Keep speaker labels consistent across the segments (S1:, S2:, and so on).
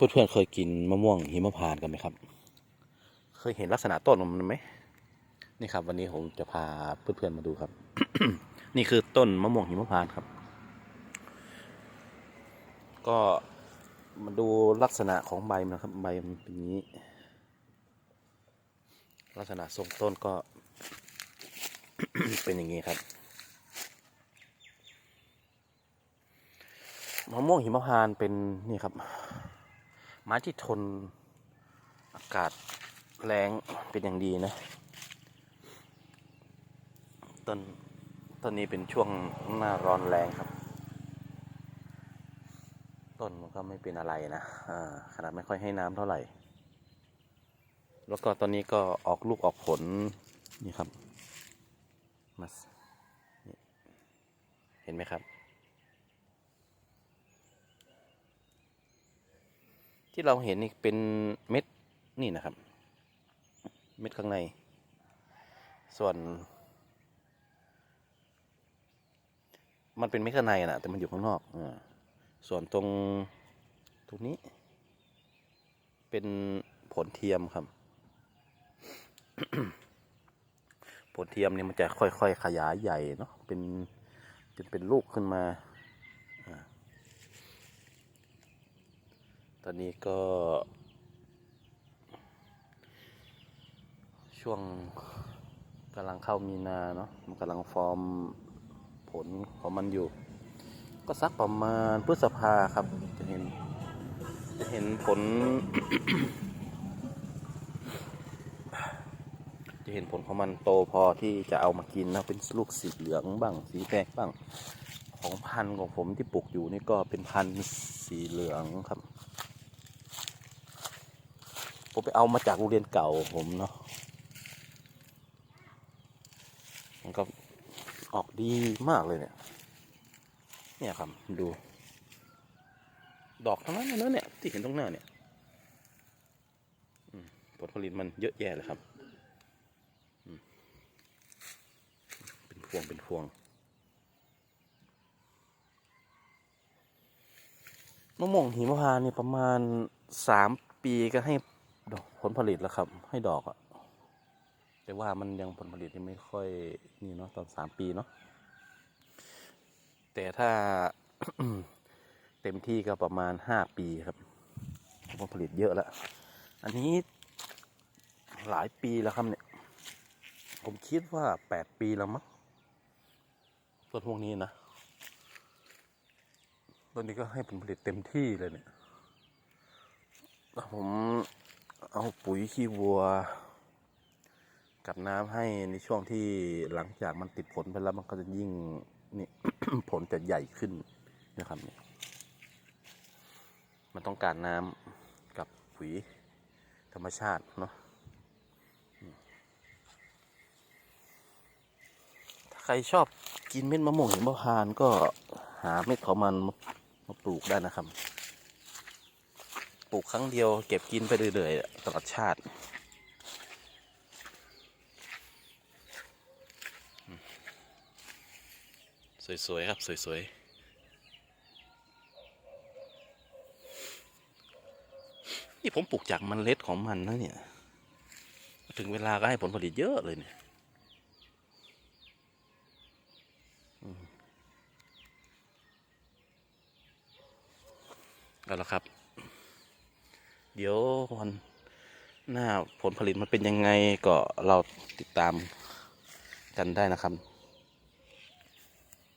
S1: เพื่อนๆเคยกินมะม่วงหิมพานต์กันไหมครับ เคยเห็นลักษณะต้นมันไหมนี่ครับ วันนี้ผมจะพาเพื่อนๆมาดูครับ นี่คือต้นมะม่วงหิมพานต์ครับ ก็มาดูลักษณะของใบมันะครับ ใบมันเป็นอย่างนี้ ลักษณะทรงต้นก็เป็นอย่างนี้ครับมะม่วงหิมพานต์เป็นนี่ครับ ไม้ที่ทนอากาศแรงเป็นอย่างดีนะต้นต้นนี้เป็นช่วงหน้าร้อนแรงครับ ต้นมันก็ไม่เป็นอะไรนะขนาดไม่ค่อยให้น้ำเท่าไหร่ แล้วก็ตอนนี้ก็ออกลูกออกผลนี่ครับมาสเห็นไหมครับ ที่เราเห็นนี่เป็นเม็ดนี่นะครับ เม็ดข้างใน ส่วน มันเป็นเม็ดข้างในนะแต่มันอยู่ข้างนอกอส่วนตรงตรงนี้ เป็นผลเทียมครับ ผลเทียมเนี่ยมันจะค่อยๆขยายใหญ่เนาะเป็นจนเป็นลูกขึ้นมา ต อนนี้ก็ ช่วงกำลังเข้ามีนาเนาะมันกำลังฟอร์มผลของมันอยู่ ก็สักประมาณพฤษภาครับ จะเห็น จะเห็นผล จะเห็นผลของมันโตพอที่จะเอามากินนะเป็นลูกสีเหลืองบ้าง สีแดงบ้างของพันธุ์ของผมที่ปลูกอยู่นี่ก็เป็นพันธุ์สีเหลืองครับ ผมไปเอามาจากโรงเรียนเก่าผมเนาะมันก็ออกดีมากเลยเนี่ย เนี่ยครับดู ดอกทั้งนั้นเลยนะเนี่ย ที่เห็นตรงหน้าเนี่ยผลผลิตมันเยอะแยะเลยครับ เป็นพวง เป็นพวงมะม่วงหิมพานต์เนี่ยประมาณสามปีก็ให้ ดอกผลผลิตแล้วครับ ให้ดอกอะแต่ว่ามันยังผลผลิตยังไม่ค่อยนี่เนาะตอนสามปีเนาะแต่ถ้าเต็มที่ก็ประมาณห้าปีครับผลผลิตเยอะแล้ว อันนี้หลายปีแล้วครับเนี่ย ผมคิดว่าแปดปีแล้วมั้งต้นพวกนี้นะต้นนี้ก็ให้ผลผลิตเต็มที่เลยเนี่ยผม เอาปุ๋ยขี้วัว กับน้ำให้ในช่วงที่หลังจากมันติดผลไปแล้วมันก็จะยิ่งนี่ ผลจะใหญ่ขึ้นนะครับเนี่ยมันต้องการน้ำกับปุ๋ยธรรมชาติเนาะถ้าใครชอบกินเม็ดมะม่วงหิมพานต์ก็หาเม็ดของมันมามาปลูกได้นะครับ ปลูกครั้งเดียวเก็บกินไปเรื่อยๆตลอดชาติ สวย ๆ ครับ สวย ๆนี่ผมปลูกจากมันเล็ดของมันนะเนี่ย ถึงเวลาก็ให้ผลผลิตเยอะเลยเนี่ยเอาละครับ เดี๋ยววันหน้าผลผลิตมันเป็นยังไงก็เราติดตามกันได้นะครับ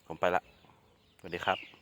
S1: ผมไปละสวัสดีครับ